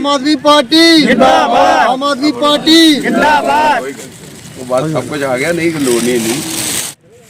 ਆਮ Aadmi Party. ਜਿੰਦਾਬਾਦ। Aam Aadmi Party. ਉਹ ਬਾਅਦ ਸਭ ਕੁਝ ਆ ਗਿਆ ਨਹੀਂ ਲੋੜ ਨਹੀਂ ਇੰਨੀ।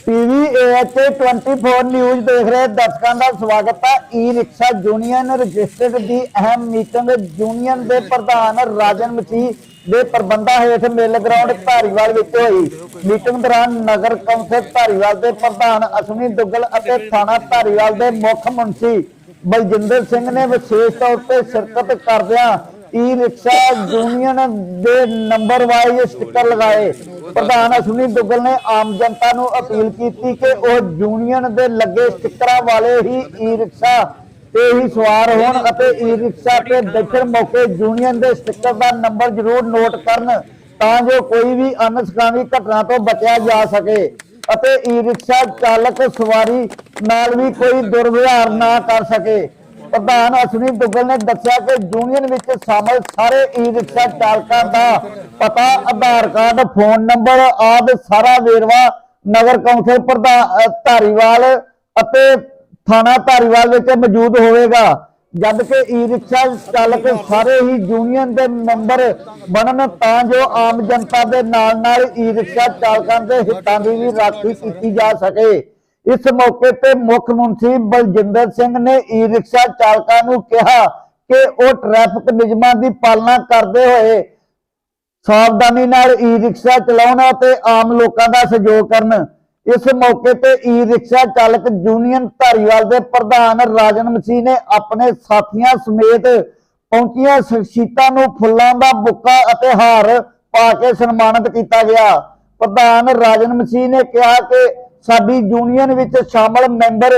ਟੀਵੀ ਏਐਚ 24 ਨਿਊਜ਼ ਦੇਖ ਰਹੇ ਦਰਸ਼ਕਾਂ ਦਾ ਸਵਾਗਤ ਹੈ। ਈ ਰਿਕਸ਼ਾ ਯੂਨੀਅਨ ਰਜਿਸਟਰਡ ਦੀ ਅਹਿਮ ਮੀਟਿੰਗ ਯੂਨੀਅਨ ਦੇ ਪ੍ਰਧਾਨ ਰਾਜਨ ਮਸੀਹ ਦੇ ਪ੍ਰਬੰਧਾਂ ਹੇਠ ਮਿਲ ਗਰਾਊਂਡ ਧਾਰੀਵਾਲ ਵਿੱਚ ਹੋਈ। ਮੀਟਿੰਗ ਦੌਰਾਨ ਨਗਰ ਕੌਂਸਲ ਧਾਰੀਵਾਲ ਦੇ ਪ੍ਰਧਾਨ ਅਸ਼ਵਨੀ ਦੁੱਗਲ ਅਤੇ ਥਾਣਾ ਧਾਰੀਵਾਲ ਦੇ ਮੁੱਖ ਮੁਨਸੀ ਬਲਜਿੰਦਰ ਸਿੰਘ ਨੇ ਵਿਸ਼ੇਸ਼ ਤੌਰ ਤੇ ਸ਼ਿਰਕਤ ਕਰਦਿਆਂ ਈ ਰਿਕਸ਼ਾ ਯੂਨੀਅਨ ਦੇ ਨੰਬਰ ਵਾਈਜ਼ ਸਟicker ਲਗਾਏ। ਪ੍ਰਧਾਨ ਅਸ਼ਵਨੀ ਦੁੱਗਲ ਨੇ ਆਮ ਜਨਤਾ ਨੂੰ ਅਪੀਲ ਕੀਤੀ ਕਿ ਉਹ ਯੂਨੀਅਨ ਦੇ ਲੱਗੇ ਸਟickਰਾਂ ਵਾਲੇ ਹੀ ਈ ਰਿਕਸ਼ਾ ਤੇ ਹੀ ਸਵਾਰ ਹੋਣ ਅਤੇ ਈ ਰਿਕਸ਼ਾ ਤੇ ਬੈਠਣ ਮੌਕੇ ਯੂਨੀਅਨ ਦੇ ਸਟicker ਦਾ ਨੰਬਰ ਜ਼ਰੂਰ ਨੋਟ ਕਰਨ ਤਾਂ ਜੋ ਕੋਈ ਵੀ ਅਨਸਕਾਮੀ ਘਟਨਾ ਤੋਂ ਬਚਿਆ ਜਾ ਸਕੇ। ਅਤੇ ਈ ਰਿਕਸ਼ਾ ਚਾਲਕ ਸਵਾਰੀ ਨਾਲ ਵੀ ਕੋਈ ਦੁਰਵਿਵਹਾਰ ਨਾ ਕਰ ਸਕੇ। ਪ੍ਰਧਾਨ ਅਸ਼ਵਨੀ ਦੁੱਗਲ ਨੇ ਦੱਸਿਆ ਕਿ ਯੂਨੀਅਨ ਵਿੱਚ ਸ਼ਾਮਲ ਸਾਰੇ ਈ ਰਿਕਸ਼ਾ ਚਾਲਕਾਂ ਦਾ ਪਤਾ, ਆਧਾਰ ਕਾਰਡ, ਫੋਨ ਨੰਬਰ ਆਦਿ ਸਾਰਾ ਵੇਰਵਾ ਨਗਰ ਕੌਂਸਲ ਪ੍ਰਧਾਨ ਧਾਰੀਵਾਲ ਅਤੇ ਥਾਣਾ ਧਾਰੀਵਾਲ ਵਿੱਚ ਮੌਜੂਦ ਹੋਵੇਗਾ। ਜਦ ਕਿ ਈ ਰਿਕਸ਼ਾ ਚਾਲਕ ਸਾਰੇ ਹੀ ਯੂਨੀਅਨ ਦੇ ਮੈਂਬਰ ਬਣਨ ਤਾਂ ਜੋ ਆਮ ਜਨਤਾ ਦੇ ਨਾਲ ਨਾਲ ਈ ਰਿਕਸ਼ਾ ਚਾਲਕਾਂ ਦੇ ਹਿੱਤਾਂ ਦੀ ਵੀ ਰਾਖੀ ਕੀਤੀ ਜਾ ਸਕੇ। ਇਸ ਮੌਕੇ ਤੇ ਮੁੱਖ ਮੰਤਰੀ ਬਲਜਿੰਦਰ ਸਿੰਘ ਨੇ ਈ ਰਿਕਸ਼ਾ ਚਾਲਕਾਂ ਨੂੰ ਕਿਹਾ ਕਿ ਉਹ ਟ੍ਰੈਫਿਕ ਨਿਯਮਾਂ ਦੀ ਪਾਲਣਾ ਕਰਦੇ ਹੋਏ ਸਾਵਧਾਨੀ ਨਾਲ ਈ ਰਿਕਸ਼ਾ ਚਲਾਉਣ ਅਤੇ ਆਮ ਲੋਕਾਂ ਦਾ ਸਹਿਯੋਗ ਕਰਨ। ਇਸ ਮੌਕੇ ਤੇ ਈ ਰਿਕਸ਼ਾ ਚਾਲਕ ਯੂਨੀਅਨ ਧਾਰੀਵਾਲ ਦੇ ਪ੍ਰਧਾਨ ਰਾਜਨ ਮਸੀਹ ਨੇ ਆਪਣੇ ਸਾਥੀਆਂ ਸਮੇਤ ਪਹੁੰਚੀਆਂ ਸ਼ਖਸੀਅਤਾਂ ਨੂੰ ਫੁੱਲਾਂ ਦਾ ਬੁੱਕਾ ਅਤੇ ਹਾਰ ਪਾ ਕੇ ਸਨਮਾਨਿਤ ਕੀਤਾ ਗਿਆ। ਪ੍ਰਧਾਨ ਰਾਜਨ ਮਸੀਹ ਨੇ ਕਿਹਾ ਕਿ ਸਾਡੀ ਯੂਨੀਅਨ ਵਿੱਚ ਸ਼ਾਮਲ ਮੈਂਬਰ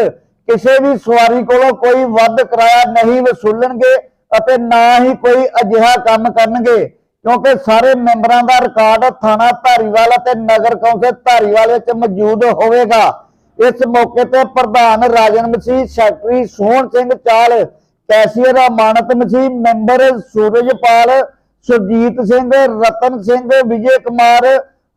ਕਿਸੇ ਵੀ ਸਵਾਰੀ ਕੋਲੋਂ ਕੋਈ ਵੱਧ ਕਿਰਾਇਆ ਨਹੀਂ ਵਸੂਲਣਗੇ ਅਤੇ ਨਾ ਹੀ ਕੋਈ ਅਜਿਹਾ ਕੰਮ ਕਰਨਗੇ। ਕਿਉਂਕਿ ਸਾਰੇ ਮੈਂਬਰਾਂ ਦਾ ਰਿਕਾਰਡ ਥਾਣਾ ਧਾਰੀਵਾਲ ਅਤੇ ਨਗਰ ਕੌਂਸਲ ਧਾਰੀਵਾਲ ਵਿੱਚ ਮੌਜੂਦ ਹੋਵੇਗਾ। ਇਸ ਮੌਕੇ ਤੇ ਪ੍ਰਧਾਨ ਰਾਜਨ ਮਸੀਹ, ਸੈਕਟਰੀ ਸੋਹਣ ਸਿੰਘ ਚਾਲ cashier Amanat Masih member Surajpal, Surjit Singh, Ratan Singh, Vijay Kumar,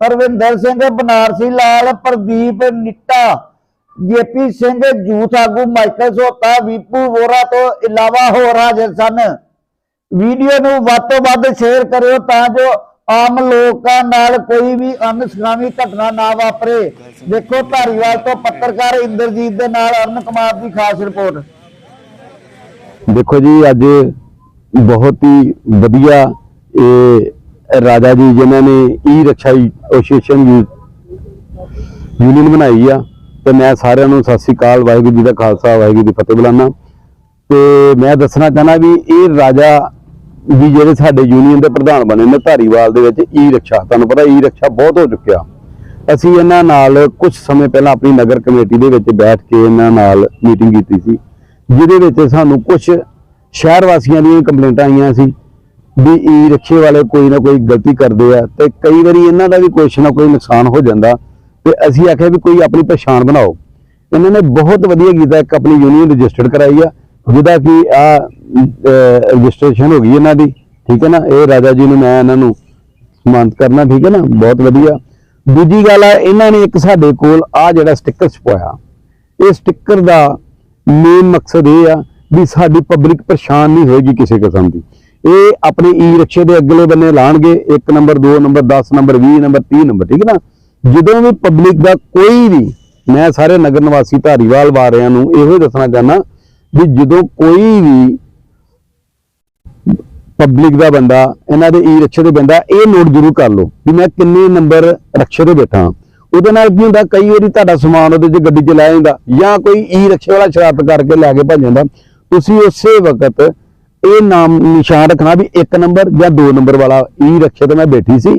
Harvinder Singh, Banarsi Lal, Pradeep Nitta, JP Singh, ਜੂਥ ਆਗੂ ਮਾਈਕਲ ਸੋਤਾ, ਵੀਪੂ ਵੋਰਾ ਤੋਂ ਇਲਾਵਾ ਹੋਰ ਹਾਜ਼ਰ ਸਨ। ਵੀਡੀਓ ਨੂੰ ਵੱਧ ਤੋਂ ਵੱਧ ਸ਼ੇਅਰ ਕਰਿਓ ਤਾਂ ਜੋ ਆਮ ਲੋਕਾਂ ਨਾਲ ਕੋਈ ਵੀ ਅਨਸਖਾਵੀ ਘਟਨਾ ਨਾ ਵਾਪਰੇ। ਦੇਖੋ, ਧਾਰੀਵਾਲ ਤੋਂ ਪੱਤਰਕਾਰ ਇੰਦਰਜੀਤ ਦੇ ਨਾਲ ਅਰਨ ਕੁਮਾਰ ਦੀ ਖਾਸ ਰਿਪੋਰਟ। ਦੇਖੋ ਜੀ, ਅੱਜ ਬਹੁਤ ਹੀ ਵਧੀਆ ਇਹ ਰਾਜਾ ਜੀ, ਜਿਨ੍ਹਾਂ ਨੇ ਈ ਰਕਸ਼ਾ ਐਸੋਸੀਏਸ਼ਨ ਯੂਨੀਅਨ ਬਣਾਈ ਆ। ਤੇ ਮੈਂ ਸਾਰਿਆਂ ਨੂੰ ਸਤਿ ਸ੍ਰੀ ਅਕਾਲ, ਵਾਹਿਗੁਰੂ ਜੀ ਦਾ ਖਾਲਸਾ, ਵਾਹਿਗੁਰੂ ਜੀ ਦੀ ਫਤਿਹ ਬੁਲਾਣਾ ਤੇ ਮੈਂ ਦੱਸਣਾ ਚਾਹਨਾ ਵੀ ਇਹ ਰਾਜਾ ਵੀ ਜਿਹੜੇ ਸਾਡੇ ਯੂਨੀਅਨ ਦੇ ਪ੍ਰਧਾਨ ਬਣੇ ਨੇ ਧਾਰੀਵਾਲ ਦੇ ਵਿੱਚ ਈ ਰਕਸ਼ਾ, ਤੁਹਾਨੂੰ ਪਤਾ ਈ ਰਕਸ਼ਾ ਬਹੁਤ ਹੋ ਚੁੱਕਿਆ। ਅਸੀਂ ਇਹਨਾਂ ਨਾਲ ਕੁਝ ਸਮੇਂ ਪਹਿਲਾਂ ਆਪਣੀ ਨਗਰ ਕਮੇਟੀ ਦੇ ਵਿੱਚ ਬੈਠ ਕੇ ਇਹਨਾਂ ਨਾਲ ਮੀਟਿੰਗ ਕੀਤੀ ਸੀ, ਜਿਹਦੇ ਵਿੱਚ ਸਾਨੂੰ ਕੁਝ ਸ਼ਹਿਰ ਵਾਸੀਆਂ ਦੀਆਂ ਕੰਪਲੇਂਟਾਂ ਆਈਆਂ ਸੀ ਵੀ ਈ ਰਿਕਸ਼ੇ ਵਾਲੇ ਕੋਈ ਨਾ ਕੋਈ ਗਲਤੀ ਕਰਦੇ ਆ ਤੇ ਕਈ ਵਾਰੀ ਇਹਨਾਂ ਦਾ ਵੀ ਕੁਛ ਨਾ ਕੋਈ ਨੁਕਸਾਨ ਹੋ ਜਾਂਦਾ ਤੇ ਅਸੀਂ ਆਖਿਆ ਵੀ ਕੋਈ ਆਪਣੀ ਪਛਾਣ ਬਣਾਓ। ਇਹਨਾਂ ਨੇ ਬਹੁਤ ਵਧੀਆ ਕੀਤਾ, ਇੱਕ ਆਪਣੀ ਯੂਨੀਅਨ ਰਜਿਸਟਰਡ ਕਰਾਈ ਆ। ਜਿਹਦਾ ਕਿ ਆ ਰਜਿਸਟ੍ਰੇਸ਼ਨ ਹੋ ਗਈ ਇਹਨਾਂ ਦੀ, ਠੀਕ ਹੈ ਨਾ? ਇਹ ਰਾਜਾ ਜੀ ਨੂੰ ਮੈਂ ਇਹਨਾਂ ਨੂੰ ਸਨਮਾਨਿਤ ਕਰਨਾ, ਠੀਕ ਹੈ ਨਾ? ਬਹੁਤ ਵਧੀਆ। ਦੂਜੀ ਗੱਲ ਆ, ਇਹਨਾਂ ਨੇ ਇੱਕ ਸਾਡੇ ਕੋਲ ਆ ਜਿਹੜਾ ਸਟicker ਛਪਵਾਇਆ। ਇਹ ਸਟicker ਦਾ ਮੇਨ ਮਕਸਦ ਇਹ ਆ ਵੀ ਸਾਡੀ ਪਬਲਿਕ ਪਰੇਸ਼ਾਨ ਨਹੀਂ ਹੋਏਗੀ ਕਿਸੇ ਕਿਸਮ ਦੀ। ਇਹ ਆਪਣੇ ਈ ਰਿਕਸ਼ੇ ਦੇ ਅਗਲੇ ਬੰਨੇ ਲਾਣਗੇ 1 number 2 number 10 number 20 number 30 number ਠੀਕ ਹੈ ਨਾ? ਜਦੋਂ ਵੀ ਪਬਲਿਕ ਦਾ ਕੋਈ ਵੀ, ਮੈਂ ਸਾਰੇ ਨਗਰ ਨਿਵਾਸੀ ਧਾਰੀਵਾਲ ਵਾਰਿਆਂ ਨੂੰ ਇਹੋ ਹੀ ਦੱਸਣਾ ਚਾਹਨਾ ਵੀ ਜਦੋਂ ਕੋਈ ਵੀ ਪਬਲਿਕ ਦਾ ਬੰਦਾ, ਇਹਨਾਂ ਦੇ ਈ ਰਿਕਸ਼ੇ ਦੇ ਬੰਦਾ, ਇਹ ਨੋਟ ਜ਼ਰੂਰ ਕਰ ਲਓ ਵੀ ਮੈਂ ਕਿੰਨੇ ਨੰਬਰ ਰਿਕਸ਼ੇ ਤੇ ਬੈਠਾ ਹਾਂ। ਉਹਦੇ ਨਾਲ ਕੀ ਹੁੰਦਾ, ਕਈ ਵਾਰੀ ਤੁਹਾਡਾ ਸਮਾਨ ਉਹਦੇ 'ਚ ਗੱਡੀ 'ਚ ਲੈ ਜਾਂਦਾ ਜਾਂ ਕੋਈ ਈ ਰਿਕਸ਼ੇ ਵਾਲਾ ਸ਼ਰਾਰਤ ਕਰਕੇ ਲੈ ਕੇ ਭੱਜ ਜਾਂਦਾ ਤੁਸੀਂ ਉਸੇ ਵਕਤ ਇਹ ਨਾਮ ਨਿਸ਼ਾਨ ਰੱਖਣਾ ਵੀ ਇੱਕ ਨੰਬਰ ਜਾਂ ਦੋ ਨੰਬਰ ਵਾਲਾ ਈ ਰਿਕਸ਼ੇ ਤੇ ਮੈਂ ਬੈਠੀ ਸੀ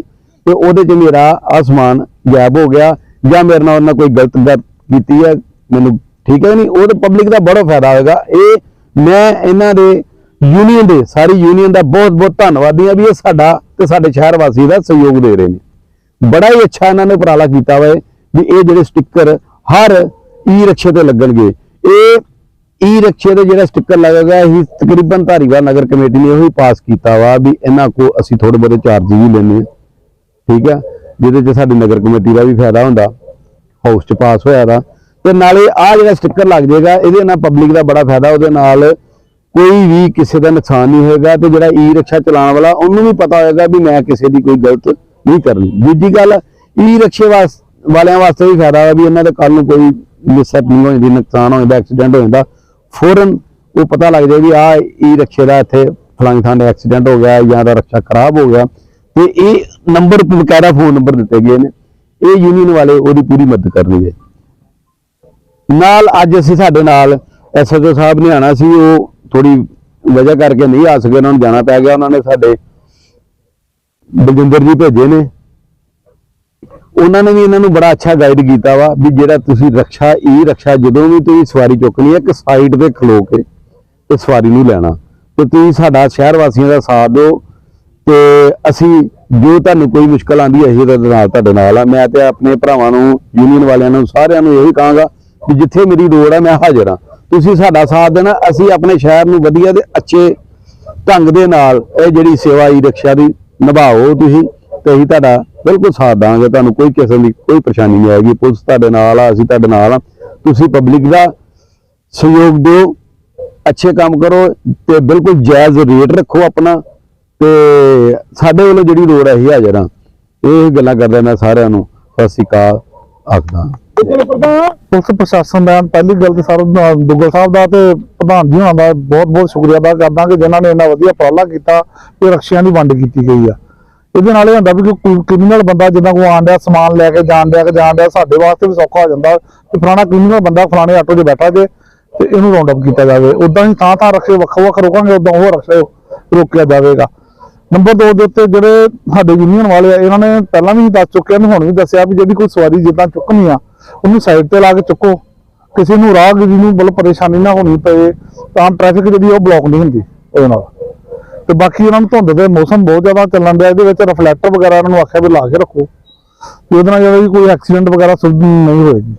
ਤੇ ਉਹਦੇ 'ਚ ਮੇਰਾ ਆਹ ਸਮਾਨ ਗਾਇਬ ਹੋ ਗਿਆ ਜਾਂ ਮੇਰੇ ਨਾਲ ਉਹਨਾਂ ਕੋਈ ਗਲਤ ਗੱਲ ਕੀਤੀ ਹੈ, ਮੈਨੂੰ ਠੀਕ ਹੈ ਨਹੀਂ? ਉਹ ਤਾਂ ਪਬਲਿਕ ਦਾ ਬੜਾ ਫਾਇਦਾ ਹੋਏਗਾ। ਇਹ ਮੈਂ ਇਹਨਾਂ ਦੇ ਯੂਨੀਅਨ ਦੇ, ਸਾਰੀ ਯੂਨੀਅਨ ਦਾ ਬਹੁਤ ਬਹੁਤ ਧੰਨਵਾਦੀ ਹਾਂ ਵੀ ਇਹ ਸਾਡਾ ਤੇ ਸਾਡੇ ਸ਼ਹਿਰ ਵਾਸੀ ਦਾ ਸਹਿਯੋਗ ਦੇ ਰਹੇ ਨੇ। ਬੜਾ ਹੀ ਅੱਛਾ ਇਹਨਾਂ ਨੇ ਉਪਰਾਲਾ ਕੀਤਾ ਵਾ ਵੀ ਇਹ ਜਿਹੜੇ ਸਟicker ਹਰ ਈ ਰਕਸ਼ੇ ਤੇ ਲੱਗਣਗੇ। ਇਹ ਈ ਰਕਸ਼ੇ ਤੇ ਜਿਹੜਾ ਸਟicker ਲੱਗੇਗਾ, ਇਹ ਤਕਰੀਬਨ ਧਾਰੀਵਾਲ ਨਗਰ ਕਮੇਟੀ ਨੇ ਇਹੋ ਹੀ ਪਾਸ ਕੀਤਾ ਵਾ ਵੀ ਇਹਨਾਂ ਕੋ ਅਸੀਂ ਥੋੜੇ ਬਹੁਤੇ ਚਾਰਜ ਵੀ ਲੈਣੇ ਠੀਕ ਆ? ਜਿਹਦੇ 'ਚ ਸਾਡੀ ਨਗਰ ਕਮੇਟੀ ਦਾ ਵੀ ਫਾਇਦਾ ਹੁੰਦਾ। ਹਾਊਸ 'ਚ ਪਾਸ ਹੋਇਆ ਦਾ ਤੇ ਨਾਲੇ ਆ ਜਿਹੜਾ ਸਟicker ਲੱਗ ਜਾਏਗਾ, ਇਹਦੇ ਨਾਲ ਪਬਲਿਕ ਦਾ ਬੜਾ ਫਾਇਦਾ, ਉਹਦੇ ਨਾਲ ਕੋਈ ਵੀ ਕਿਸੇ ਦਾ ਨੁਕਸਾਨ ਨਹੀਂ ਹੋਏਗਾ ਤੇ ਜਿਹੜਾ ਈ ਰਿਕਸ਼ਾ ਚਲਾਉਣ ਵਾਲਾ, ਉਹਨੂੰ ਵੀ ਪਤਾ ਹੋਏਗਾ ਵੀ ਮੈਂ ਕਿਸੇ ਦੀ ਕੋਈ ਗਲਤ ਨਹੀਂ ਕਰਨੀ। ਦੂਜੀ ਗੱਲ ਈ ਰਿਕਸ਼ੇ ਵਾਸ, ਵਾਲਿਆਂ ਵਾਸਤੇ ਵੀ ਫਾਇਦਾ ਹੈ ਵੀ ਇਹਨਾਂ ਦੇ ਕੱਲ ਨੂੰ ਕੋਈ ਮਿਸਹੈਪਨਿੰਗ ਹੋ ਜਾਂਦੀ, ਨੁਕਸਾਨ ਹੋ ਜਾਂਦਾ ਐਕਸੀਡੈਂਟ ਹੋ ਜਾਂਦਾ। ਫੌਰਨ ਉਹ ਪਤਾ ਲੱਗ ਜਾਏ ਵੀ ਆ ਈ ਰਿਕਸ਼ੇ ਦਾ ਇੱਥੇ ਫਲਾਣੀ ਥਾਂ ਦਾ ਐਕਸੀਡੈਂਟ ਹੋ ਗਿਆ ਜਾਂ ਦਾ ਰਕਸ਼ਾ ਖਰਾਬ ਹੋ ਗਿਆ। ਤੇ ਇਹ ਨੰਬਰ ਬਕਾਇਦਾ ਫੋਨ ਨੰਬਰ ਦਿੱਤੇ ਗਏ ਨੇ। ਇਹ ਯੂਨੀਅਨ ਵਾਲੇ ਉਹਦੀ ਪੂਰੀ ਮਦਦ ਕਰਨਗੇ। ਨਾਲ ਅੱਜ ਅਸੀਂ ਸਾਡੇ ਨਾਲ ਐਸਐਚਓ ਸਾਹਿਬ ਨੇ ਆਣਾ ਸੀ, ਉਹ ਥੋੜੀ ਵਜ੍ਹਾ ਕਰਕੇ ਨਹੀਂ ਆ ਸਕੇ, ਉਹਨਾਂ ਨੂੰ ਜਾਣਾ ਪੈ ਗਿਆ, ਉਹਨਾਂ ਨੇ ਸਾਡੇ ਬਲਜਿੰਦਰ ਜੀ ਭੇਜੇ ਨੇ। ਉਹਨਾਂ ਨੇ ਵੀ ਇਹਨਾਂ ਨੂੰ ਬੜਾ ਅੱਛਾ ਗਾਈਡ ਕੀਤਾ ਵਾ ਵੀ ਜਿਹੜਾ ਤੁਸੀਂ ਰਕਸ਼ਾ ਈ ਰਕਸ਼ਾ ਜਦੋਂ ਵੀ ਤੁਸੀਂ ਸਵਾਰੀ ਚੁੱਕਣੀ ਹੈ, ਇੱਕ ਸਾਈਡ ਤੇ ਖਲੋ ਕੇ ਤੇ ਸਵਾਰੀ ਨੂੰ ਲੈਣਾ। ਤੇ ਤੁਸੀਂ ਸਾਡਾ ਸ਼ਹਿਰ ਵਾਸੀਆਂ ਦਾ ਸਾਥ ਦਿਓ ਤੇ ਅਸੀਂ ਜੋ ਤੁਹਾਨੂੰ ਕੋਈ ਮੁਸ਼ਕਲ ਆਂਦੀ ਹੈ, ਅਸੀਂ ਉਹਦੇ ਨਾਲ ਤੁਹਾਡੇ ਨਾਲ ਆ। ਮੈਂ ਤੇ ਆਪਣੇ ਭਰਾਵਾਂ ਨੂੰ ਯੂਨੀਅਨ ਵਾਲਿਆਂ ਨੂੰ ਸਾਰਿਆਂ ਨੂੰ ਇਹੀ ਕਹਾਂਗਾ ਵੀ ਜਿੱਥੇ ਮੇਰੀ ਲੋੜ ਹੈ ਮੈਂ ਹਾਜ਼ਰ ਹਾਂ। ਤੁਸੀਂ ਸਾਡਾ ਸਾਥ ਦੇਣਾ, ਅਸੀਂ ਆਪਣੇ ਸ਼ਹਿਰ ਨੂੰ ਵਧੀਆ ਤੇ ਅੱਛੇ ਢੰਗ ਦੇ ਨਾਲ ਇਹ ਜਿਹੜੀ ਸੇਵਾ ਈ ਰਿਕਸ਼ਾ ਦੀ ਨਿਭਾਓ ਤੁਸੀਂ, ਤੇ ਅਸੀਂ ਤੁਹਾਡਾ ਬਿਲਕੁਲ ਸਾਥ ਦਾਂਗੇ ਤੁਹਾਨੂੰ ਕੋਈ ਕਿਸਮ ਦੀ ਕੋਈ ਪਰੇਸ਼ਾਨੀ ਨਹੀਂ ਆਏਗੀ। ਪੁਲਿਸ ਤੁਹਾਡੇ ਨਾਲ ਆ, ਅਸੀਂ ਤੁਹਾਡੇ ਨਾਲ ਆ। ਤੁਸੀਂ ਪਬਲਿਕ ਦਾ ਸਹਿਯੋਗ ਦਿਓ, ਅੱਛੇ ਕੰਮ ਕਰੋ, ਤੇ ਬਿਲਕੁਲ ਜਾਇਜ਼ ਰੇਟ ਰੱਖੋ ਆਪਣਾ, ਤੇ ਸਾਡੇ ਵੱਲੋਂ ਜਿਹੜੀ ਲੋੜ ਹੈ ਇਹ ਹਾਜ਼ਰ ਹਾਂ। ਇਹ ਗੱਲਾਂ ਕਰਦਾ ਮੈਂ ਸਾਰਿਆਂ ਨੂੰ। ਸਤਿ ਸ਼੍ਰੀ ਅਕਾਲ। ਆਖਦਾ ਪੁਲਿਸ ਪ੍ਰਸ਼ਾਸਨ ਦਾ, ਪਹਿਲੀ ਗੱਲ ਤੇ ਸਰ ਦੁੱਗਲ ਸਾਹਿਬ ਦਾ ਤੇ ਪ੍ਰਧਾਨ ਜੀ ਹੋਣਾ ਦਾ ਬਹੁਤ ਬਹੁਤ ਸ਼ੁਕਰੀਆ ਅਦਾ ਕਰਦਾ ਕਿ ਜਿਨ੍ਹਾਂ ਨੇ ਇੰਨਾ ਵਧੀਆ ਉਪਰਾਲਾ ਕੀਤਾ ਕਿ ਰਕਸ਼ਿਆਂ ਦੀ ਵੰਡ ਕੀਤੀ ਗਈ ਆ। ਇਹਦੇ ਨਾਲ ਇਹ ਹੁੰਦਾ ਵੀ ਕੋਈ ਕ੍ਰਿਮੀਨਲ ਬੰਦਾ ਜਿੱਦਾਂ ਕੋਈ ਆਣ ਡਿਆ ਸਮਾਨ ਲੈ ਕੇ, ਜਾਣ ਡਿਆ ਕਿ ਜਾਣ ਡਿਆ, ਸਾਡੇ ਵਾਸਤੇ ਵੀ ਸੌਖਾ ਹੋ ਜਾਂਦਾ ਕਿ ਫਲਾਣਾ ਕ੍ਰਿਮੀਨਲ ਬੰਦਾ ਫਲਾਣੇ ਆਟੋ 'ਚ ਬੈਠਾ ਜੇ ਤੇ ਇਹਨੂੰ ਰਾਉਂਡ ਅਪ ਕੀਤਾ ਜਾਵੇ। ਉਦਾਂ ਹੀ ਥਾਂ ਥਾਂ ਰਕਸ਼ੇ ਵੱਖੋ ਵੱਖ ਰੋਕਾਂਗੇ ਉਦਾਂ ਉਹ ਰਕਸ਼ੇ ਰੋਕਿਆ ਜਾਵੇਗਾ। ਨੰਬਰ 2 ਦੇ ਉੱਤੇ ਜਿਹੜੇ ਸਾਡੇ ਯੂਨੀਅਨ ਵਾਲੇ ਆ ਇਹਨਾਂ ਨੇ ਪਹਿਲਾਂ ਵੀ ਦੱਸ ਚੁੱਕੇ ਤੇ ਹੁਣ ਵੀ ਦੱਸਿਆ ਵੀ ਜਿਹੜੀ ਕੋਈ ਸਵਾਰੀ ਜਿੱਦਾਂ ਚੁੱਕਣੀ ਆ ਉਹਨੂੰ ਸਾਈਡ ਤੇ ਲਾ ਕੇ ਚੁੱਕੋ। ਕਿਸੇ ਨੂੰ ਰਾਹਗੀਰੀ ਨੂੰ ਬਲ ਪਰੇਸ਼ਾਨੀ ਨਾ ਹੋਣੀ ਪਏ ਤਾਂ ਟ੍ਰੈਫਿਕ ਜਿਹੜੀ ਉਹ ਬਲੌਕ ਨਹੀਂ ਹੁੰਦੀ ਉਹਦੇ ਨਾਲ। ਤੇ ਬਾਕੀ ਉਹਨਾਂ ਨੂੰ ਧੁੰਦ ਦੇ ਮੌਸਮ ਬਹੁਤ ਜ਼ਿਆਦਾ ਚੱਲਣ ਡਿਆ ਇਹਦੇ ਵਿੱਚ ਰਿਫਲੈਕਟਰ ਵਗੈਰਾ ਉਹਨਾਂ ਨੂੰ ਆਖਿਆ ਵੀ ਲਾ ਕੇ ਰੱਖੋ। ਤੇ ਉਹਦੇ ਨਾਲ ਜਿਹੜਾ ਵੀ ਕੋਈ ਐਕਸੀਡੈਂਟ ਵਗੈਰਾ ਨਹੀਂ ਹੋਏਗੀ।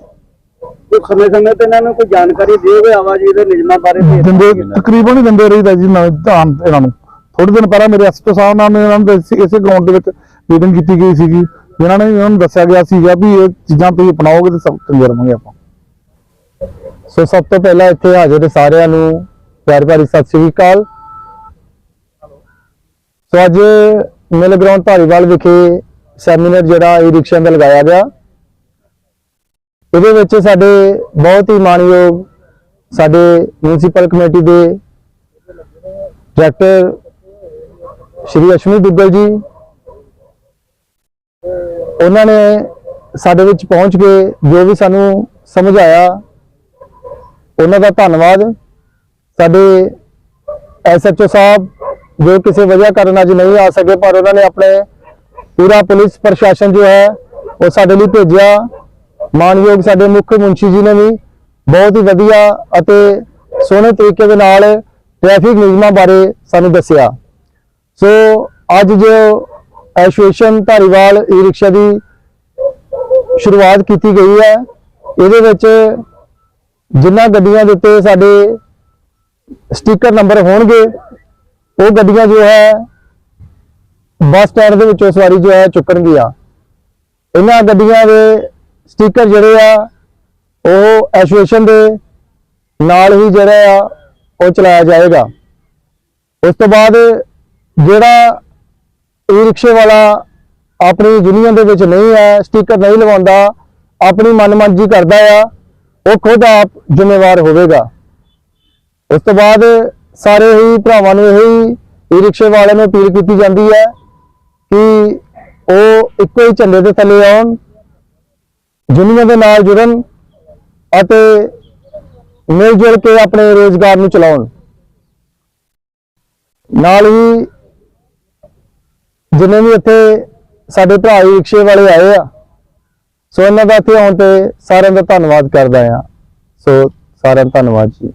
ਸਮੇਂ ਸਮੇਂ ਤੇ ਇਹਨਾਂ ਨੂੰ ਕੋਈ ਜਾਣਕਾਰੀ ਦਿਓਗੇ ਆਵਾਜਾਈ ਦੇ ਨਿਯਮਾਂ ਬਾਰੇ ਦਿੰਦੇ ਤਕਰੀਬਨ ਹੀ ਦਿੰਦੇ ਰਹੀਦਾ ਜੀ ਧਿਆਨ ਇਹਨਾਂ ਨੂੰ। ਥੋੜੇ ਦਿਨ ਪਹਿਲਾਂ ਮੇਰੇ ਐਸਪੀ ਸਾਹਿਬ ਨਾਲ ਇਹਨਾਂ ਨੂੰ ਇਸੇ- ਗਰਾਊਂਡ ਦੇ ਵਿੱਚ ਮੀਟਿੰਗ ਕੀਤੀ ਗਈ ਸੀਗੀ, ਜਿਨ੍ਹਾਂ ਨੇ ਇਹਨਾਂ ਨੂੰ ਦੱਸਿਆ ਗਿਆ ਸੀਗਾ ਵੀ ਇਹ ਚੀਜ਼ਾਂ ਤੁਸੀਂ ਅਪਣਾਓਗੇ ਤੇ ਸਭ ਚੰਗੇ ਰਵਾਂਗੇ ਆਪਾਂ। ਸੋ ਸਭ ਤੋਂ ਪਹਿਲਾਂ ਇੱਥੇ ਹਾਜ਼ਰ ਸਾਰਿਆਂ ਨੂੰ, ਪਿਆਰ ਭਰੀ ਸਤਿ ਸ੍ਰੀ ਅਕਾਲ। ਸੋ ਅੱਜ ਮਿਲ ਗਰਾਊਂਡ ਧਾਰੀਵਾਲ ਵਿਖੇ ਸੈਮੀਨਾਰ ਜਿਹੜਾ ਈ ਰਿਕਸ਼ਾ ਦਾ ਲਗਾਇਆ ਗਿਆ। ਇਹਦੇ ਵਿੱਚ ਸਾਡੇ ਬਹੁਤ ਹੀ ਮਾਣਯੋਗ ਸਾਡੇ ਮਿਊਨਿਸਪਲ ਕਮੇਟੀ ਦੇ ਡਾਇਰੈਕਟਰ ਸ਼੍ਰੀ ਅਸ਼ਵਨੀ ਦੁੱਗਲ ਜੀ। ਉਹਨਾਂ ਨੇ ਸਾਡੇ ਵਿੱਚ ਪਹੁੰਚ ਕੇ ਜੋ ਵੀ ਸਾਨੂੰ ਸਮਝਾਇਆ, ਉਹਨਾਂ ਦਾ ਧੰਨਵਾਦ। ਸਾਡੇ ਐਸਐਚਓ ਸਾਹਿਬ ਜੋ ਕਿਸੇ ਵਜ੍ਹਾ ਕਾਰਨ ਅੱਜ ਨਹੀਂ ਆ ਸਕੇ, ਪਰ ਉਹਨਾਂ ਨੇ ਆਪਣੇ ਪੂਰਾ ਪੁਲਿਸ ਪ੍ਰਸ਼ਾਸਨ ਜੋ ਹੈ, ਉਹ ਸਾਡੇ ਲਈ ਭੇਜਿਆ। ਮਾਨਯੋਗ ਸਾਡੇ ਮੁੱਖ ਮੁੰਸ਼ੀ ਜੀ ਨੇ ਵੀ ਬਹੁਤ ਹੀ ਵਧੀਆ ਅਤੇ ਸੋਹਣੇ ਤਰੀਕੇ ਦੇ ਨਾਲ ਟ੍ਰੈਫਿਕ ਨਿਯਮਾਂ ਬਾਰੇ ਸਾਨੂੰ ਦੱਸਿਆ। ਸੋ ਅੱਜ ਜੋ ਐਸੋਸੀਏਸ਼ਨ ਧਾਰੀਵਾਲ ਈ ਰਿਕਸ਼ਾ ਦੀ ਸ਼ੁਰੂਆਤ ਕੀਤੀ ਗਈ ਹੈ, ਇਹਦੇ ਵਿੱਚ ਜਿਨ੍ਹਾਂ ਗੱਡੀਆਂ ਦੇ ਉੱਤੇ ਸਾਡੇ ਸਟicker ਨੰਬਰ ਹੋਣਗੇ, ਉਹ ਗੱਡੀਆਂ ਜੋ ਹੈ, ਬੱਸ ਸਟੈਂਡ ਦੇ ਵਿੱਚੋਂ ਸਵਾਰੀ ਜੋ ਹੈ, ਚੁੱਕਣਗੀਆਂ। ਇਹਨਾਂ ਗੱਡੀਆਂ ਦੇ ਸਟicker ਜਿਹੜੇ ਆ, ਉਹ ਐਸੋਸੀਏਸ਼ਨ ਦੇ ਨਾਲ ਹੀ ਜਿਹੜਾ ਆ, ਉਹ ਚਲਾਇਆ ਜਾਏਗਾ। ਉਸ ਤੋਂ ਬਾਅਦ ਜਿਹੜਾ ਈ ਰਿਕਸ਼ੇ ਵਾਲਾ ਆਪਣੀ ਯੂਨੀਅਨ ਦੇ ਵਿੱਚ ਨਹੀਂ ਹੈ ਸਟicker ਨਹੀਂ ਲਵਾਉਂਦਾ, ਆਪਣੀ ਮਨਮਰਜ਼ੀ ਕਰਦਾ ਆ, ਉਹ ਖੁਦ ਆਪ ਜ਼ਿੰਮੇਵਾਰ ਹੋਵੇਗਾ। ਉਸ ਤੋਂ ਬਾਅਦ ਸਾਰੇ ਹੀ ਭਰਾਵਾਂ ਨੂੰ ਇਹੀ ਈ ਰਿਕਸ਼ੇ ਵਾਲਿਆਂ ਨੂੰ ਅਪੀਲ ਕੀਤੀ ਜਾਂਦੀ ਹੈ ਕਿ ਉਹ ਇੱਕੋ ਹੀ ਝੰਡੇ ਦੇ ਥੱਲੇ ਆਉਣ ਯੂਨੀਅਨ ਦੇ ਨਾਲ ਜੁੜਨ ਅਤੇ ਮਿਲ ਜੁਲ ਕੇ ਆਪਣੇ ਰੋਜ਼ਗਾਰ ਨੂੰ ਚਲਾਉਣ। ਨਾਲ ਹੀ ਜਿੰਨੇ ਵੀ ਇੱਥੇ ਸਾਡੇ ਭਰਾ ਈ ਰਿਕਸ਼ੇ ਵਾਲੇ ਆਏ ਆ, ਸੋ ਇਹਨਾਂ ਦਾ ਇੱਥੇ ਆਉਣ ਤੇ ਸਾਰਿਆਂ ਦਾ ਧੰਨਵਾਦ ਕਰਦਾ ਆ ਸੋ ਸਾਰਿਆਂ ਦਾ ਧੰਨਵਾਦ ਜੀ।